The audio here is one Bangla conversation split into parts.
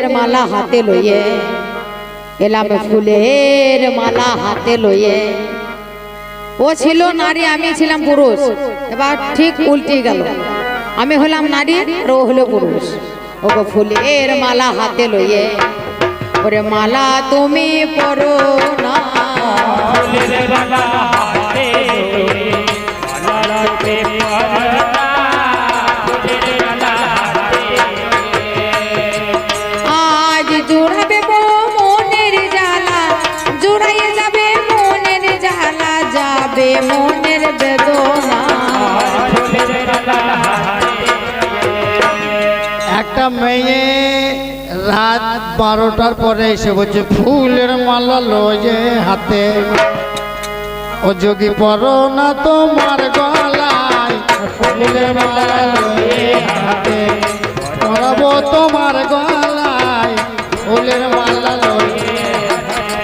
ফুলের মালা হাতে লইয়ে, এলাম ফুলের মালা হাতে লইয়ে। ও ছিল নারী, আমি ছিলাম পুরুষ। এবার ঠিক উল্টে গেল। আমি হলাম নারী, আর ও হলো পুরুষ। ও ফুলের মালা হাতে লইয়ে, ওরে মালা তুমি পরো না। আজ মেয়ে রাত বারোটার পরে এসে বলছে, ফুলের মালা লয়ে হাতে। ও যোগী পরো না তোমার গলায়। ফুলের মালা লয়ে হাতে। পরাবো তোমার গলায়। ফুলের মালা লয়ে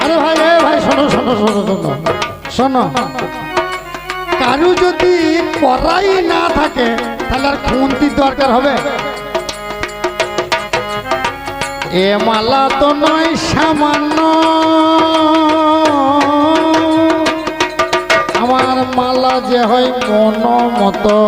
আরে ভাই ভাই, শোনো শোনো শোনো শোনো শোনো। কারু যদি পড়াই না থাকে, তাহলে আর খুন্তির দরকার হবে? এ মালা তো নয় সামান্য। আমার মালা যে হয় মন মতো।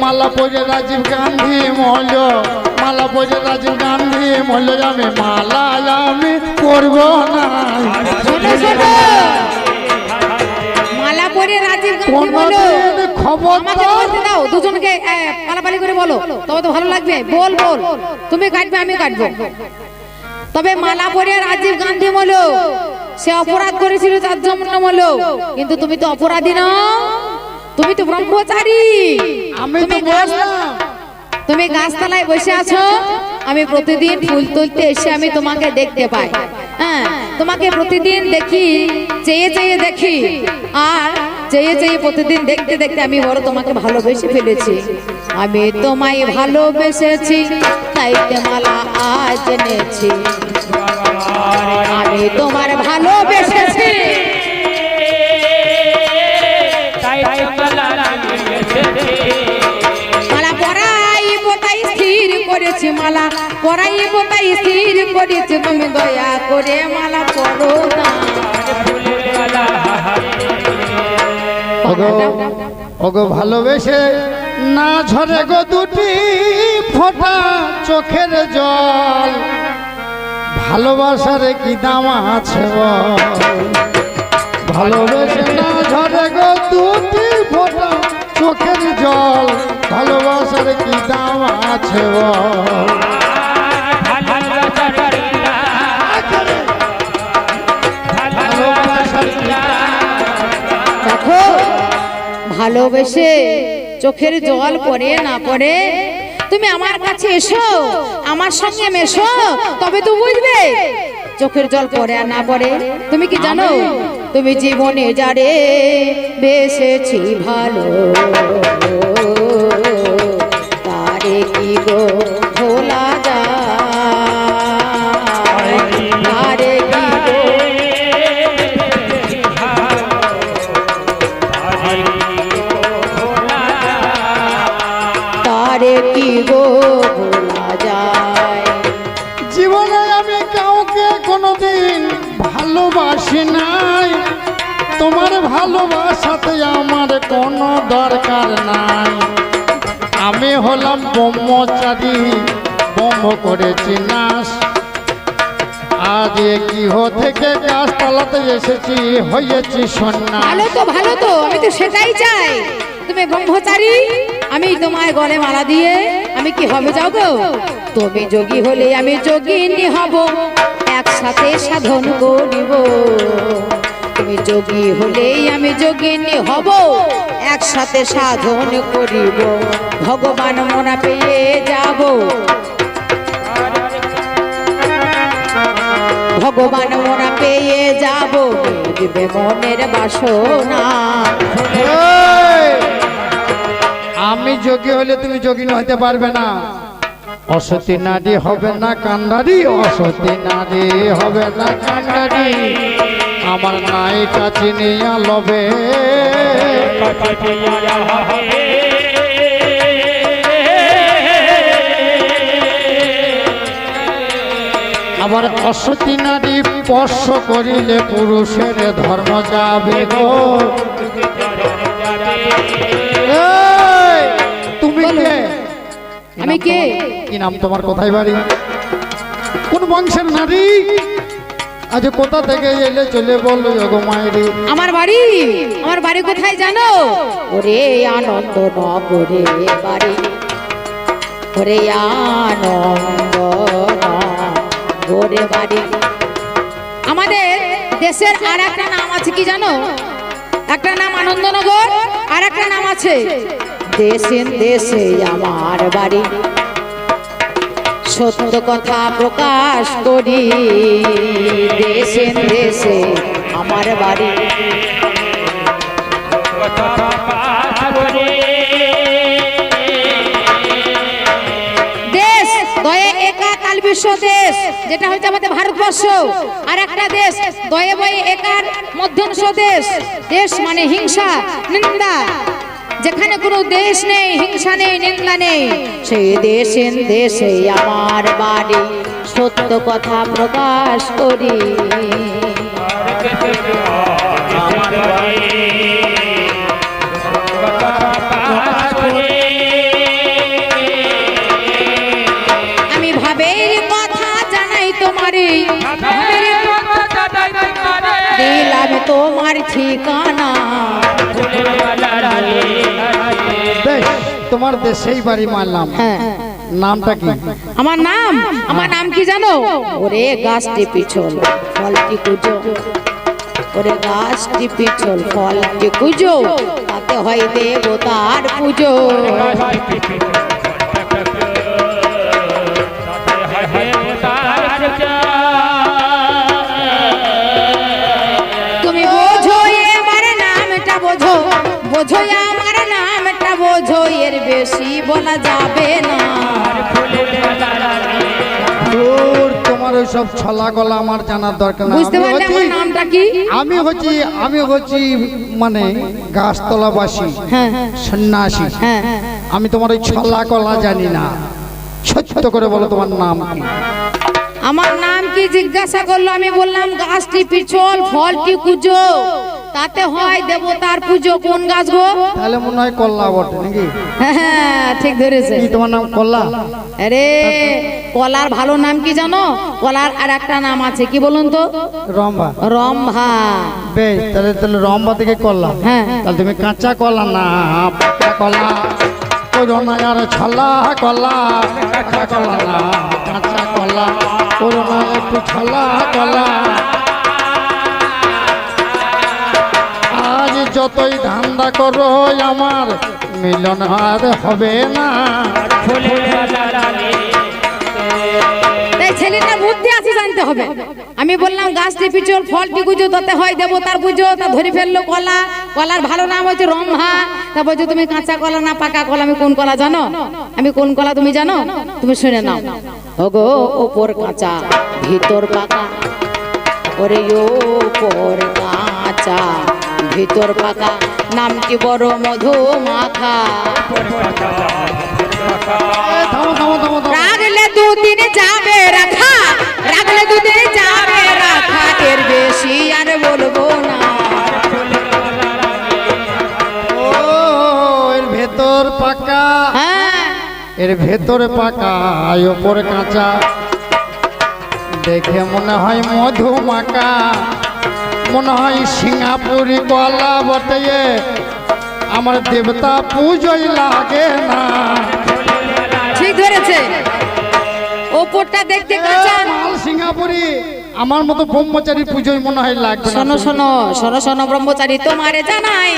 মালা পড়ে রাজীব গান্ধী মহল। মালা পড়ে রাজীব গান্ধী মহল আমি মালা আমি করব না। মালা পরে রাজীব গান্ধী বলো। খবর আমাকে তো বলতে দাও দুজনকে পালাপালি করে বলো। তবে তো ভালো লাগবে। বল বল। তুমি কাটবে আমি কাটবো। তবে মালা পরে রাজীব গান্ধী বলো সে অপরাধ করেছিল তার জন্য বলো। কিন্তু তুমি তো অপরাধী না তুমি তো ব্রহ্মচারী। আমি তো তুমি গাছতলায় বসে আছো? আমি প্রতিদিন ফুল তুলতে এসে আমি তোমাকে দেখতে পাই। হ্যাঁ তোমাকে প্রতিদিন দেখি, চেয়ে চেয়ে দেখি। আর চেয়ে চেয়ে প্রতিদিন দেখতে দেখতে আমি বড় তোমাকে ভালোবেসে ফেলেছি। আমি তোমায় ভালোবেসেছি, তাই মালা আজ এনেছি। করেছি মালা পরাই পোতাই স্থির করেছি তুমি দয়া করে মালা না ওগো ভালোবেসে না ঝরে গো দুটি ফোঁটা চোখের জল ভালোবাসার কি দাম আছে? ভালোবেসে না ঝরে গো দুটি চোখের জল, ভালোবাসার কি দাম আছে ভালোবেসে চোখের জল পড়ে না পড়ে, তুমি আমার কাছে এসো, আমার সঙ্গে মেশো, তবে তো বুঝবে, চোখের জল পড়ে আর না পড়ে। তুমি কি জানো? তুমি জীবনে যারে বেসেছি ভালো তারে কি গো ভোলা ভালোবাসি নাই তোমার ভালোবাসাতে আমার কোনো দরকার নাই। আমি হলাম ব্রহ্মচারী, ব্রহ্ম করেছি নাশ আজ গৃহ থেকে গাছতলাতে এসেছি, হয়েছি সন্ন্যাস। ভালো তো ভালো তো, আমি তো সেটাই চাই। তুমি ব্রহ্মচারী, আমি তোমায় গলে মালা দিয়ে, আমি কি হবে যাও গো? তুমি যোগী হলে আমি যোগিনী হব, একসাথে সাধন করিব। তুমি যোগী হলেই আমি যোগিনী হব। একসাথে সাধন করিব। ভগবান মনা পেয়ে যাব। ভগবান মনা পেয়ে যাব। দিবে মনের বাসনা। আমি যোগী হলে তুমি যোগিনী হতে পারবে না। অসতী নারী হবে না কান্ডারি অসতী নারী হবে না কান্ডারি। আমার নায়িকা চিনিয়া লবে আবার অসতী নারী স্পর্শ করিলে পুরুষের ধর্ম যাবে গো। তুমি কে? আমি কে? কি নাম তোমার? কোথায় বাড়ি? কোন বংশের নারী? আজ কোথা থেকে এলে চলে বলল গো মায়েরি? আমার বাড়ি? আমার বাড়ি কোথায় জানো? ওরে আনন্দ নগরে বাড়ি। ওরে আনন্দ নগরে বাড়ি। আমাদের দেশের আর একটা নাম আছে কি জানো? একটা নাম আনন্দনগর আর একটা নাম আছে দেশে দেশে আমার বাড়ি। সত্য কথা প্রকাশ করি। দেশে দেশে আমার বাড়ি। দেশ, দয়ে একা কাল যেটা হচ্ছে আমাদের ভারতবর্ষ। আর একটা দেশ, দয়ে বয়ে একার মধ্যংশ দেশ দেশ মানে হিংসা, নিন্দা। যেখানে কোনো দেশ নেই, হিংসা নেই, নিন্দা নেই, সেই দেশে দেশে আমার বাড়ি। সত্য কথা প্রকাশ করি। আমি ভাবের কথা জানাই তোমারে। দিলাম তোমার ঠিকানা। তোমার দেশেই বাড়ি মারলাম। হ্যাঁ। নামটা কি? আমার নাম? আমার নাম কি জানো? ওরে গাছটি পিছল ফলটি কুজো। ওরে গাছটি পিছল ফলটি কুজো। তাতে হয় দেবতার পুজো। তুমি বোঝো আমার নামটা বোঝো। বোঝো বেশি বলা যাবে না। তোমার ওই সব ছলা গলা আমার জানার দরকার না বুঝতে আমি পারলে আমার নামটা কি? আমি হচ্ছি আমি হচ্ছি মানে গাছতলাবাসী হ্যাঁ হ্যাঁ। সন্ন্যাসী। হ্যাঁ আমি তোমার ওই ছলা কলা জানি না। সত্য করে বলো তোমার নাম কি? আমার নাম কি জিজ্ঞাসা করল আমি বললাম গাছটি পিছল ফলটি কুজো তাতে হয় দেবতার পুজো কোন গাছ গো? তাহলে মনে হয় কল্লা বটে নাকি? হ্যাঁ, হ্যাঁ ঠিক ধরেছে। কি তোমার নাম কল্লা? আরে কলার ভালো নাম কি জানো? কলার আর একটা নাম আছে কি বলুন তো? রম্বা রম্ভা। বেশ তাহলে তাহলে রম্বা থেকে কল্লা। হ্যাঁ। তাহলে তুমি কাঁচা কলা না পাকা কলা। ছলা কলা কাঁচা কলা কাঁচা কলা একটু ছলা কলা। আজ যতই ধান্দা করো আমার, মিলন আর হবে না। ছেলেটার বুদ্ধি জানতে হবে। আমি বললাম গাছটি পিছল ফলটি পুজো তাতে হয় দেবতার পুজো, তা ধরে ফেলল কলা। কলার ভালো নাম হচ্ছে রম্ভা। তা বলছো, তুমি কাঁচা কলা না পাকা কলা, আমি কোন কলা জানো? আমি কোন কলা তুমি জানো? তুমি শুনে নাও। ওগো, ওপর কাঁচা, ভিতর পাকা, ওরে ওপর কাঁচা। ভিতর পাকা নামটি বড় মধু থামো রাগলে দুদিন যাবে রাখা রাগলে দুদিন যাবে রাখা। এর বেশি আর বলব না। ও এর ভেতর পাকা। হ্যাঁ। এর ভেতরে পাকা আর ওপরে কাঁচা। দেখে মনে হয় মধু মাকা মনে হয় সিঙ্গাপুরি কলা বটে আমার দেবতা পুজোই লাগে না। ঠিক ধরেছে। ওপরটা দেখতে কাঁচা। মাল সিঙ্গাপুরি আমার মতো ব্রহ্মচারী পুজোই মনে হয় লাগবে শোনো শোনো শোনো শোনো ব্রহ্মচারী তোমারে জানাই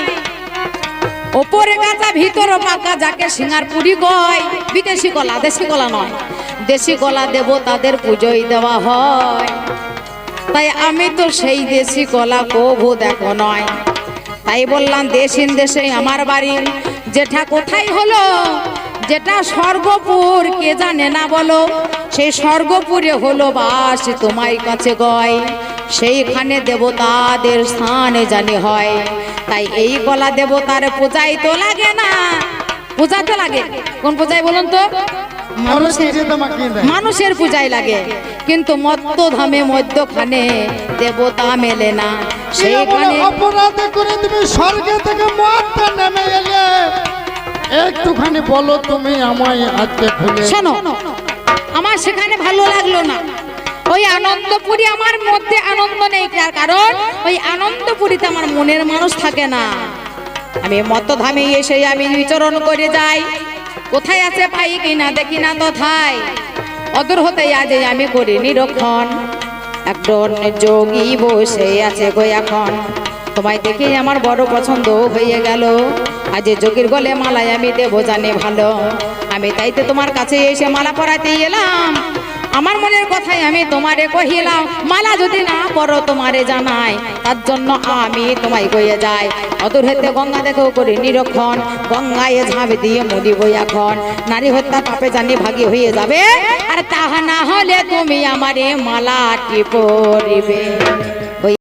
ওপরে কাঁচা ভিতরে পাকা যাকে সিঙ্গার পুরি কয়। বিদেশি কলা দেশি কলা নয়। দেশি কলা দেব তাদের পুজোই দেওয়া হয়। তাই আমি তো সেই দেশি কলা কভু দেখো নয়। তাই বললাম, দেশিন দেশে আমার বাড়ি। যেটা কোথায় হলো? যেটা স্বর্গপুর, কে জানে না বলো? সেই স্বর্গপুরে হলো বাস তোমার কাছে গয়। সেইখানে দেবতাদের স্থান জানি হয়। তাই এই কলা দেবতার পূজাই তো লাগে না। পূজা তো লাগে। কোন পূজায় বলুন তো? মানুষের পূজায় লাগে। কিন্তু মত্ত ধামে মধ্যখানে দেবতা মেলে না। সেইখানে অপরাধ করে তুমি স্বর্গে থেকে মহাত্মা নেমে এলে। একটুখানি বলো তুমি আমায় আজকে খুলে শোনো আমার সেখানে ভালো লাগল না। ওই আনন্দপুরি আমার মধ্যে আনন্দ নেই তার কারণ ওই আনন্দপুরীতে আমার মনের মানুষ থাকে না। আমি মতধামে এসে আমি বিচরণ করে যাই। কোথায় আছে পাই কিনা, দেখি না তথায় অদূর হতে আজ আমি করি নিরক্ষণ। একজন যোগী বসে আছে গো এখন। তোমায় দেখি আমার বড় পছন্দ হয়ে গেল। আজ যোগীর গলে মালায় আমি দেবো জানে ভালো। আমি তাইতে তোমার কাছে এসে মালা পরাতে এলাম। আমার মনের কথাই আমি তোমারে কহিলাম, মালা যদি না পরো তোমারে জানাই, তার জন্য আমি তোমায় কইয়া যাই। অদূর হইতে গঙ্গা দেখেও করি নিরক্ষণ, গঙ্গায় ঝাঁপ দিয়ে মরিব এখন। নারী হত্যা পাপে জানি ভাগি হয়ে যাবে, আর তাহা না হলে তুমি আমারে মালাটি পরিবে।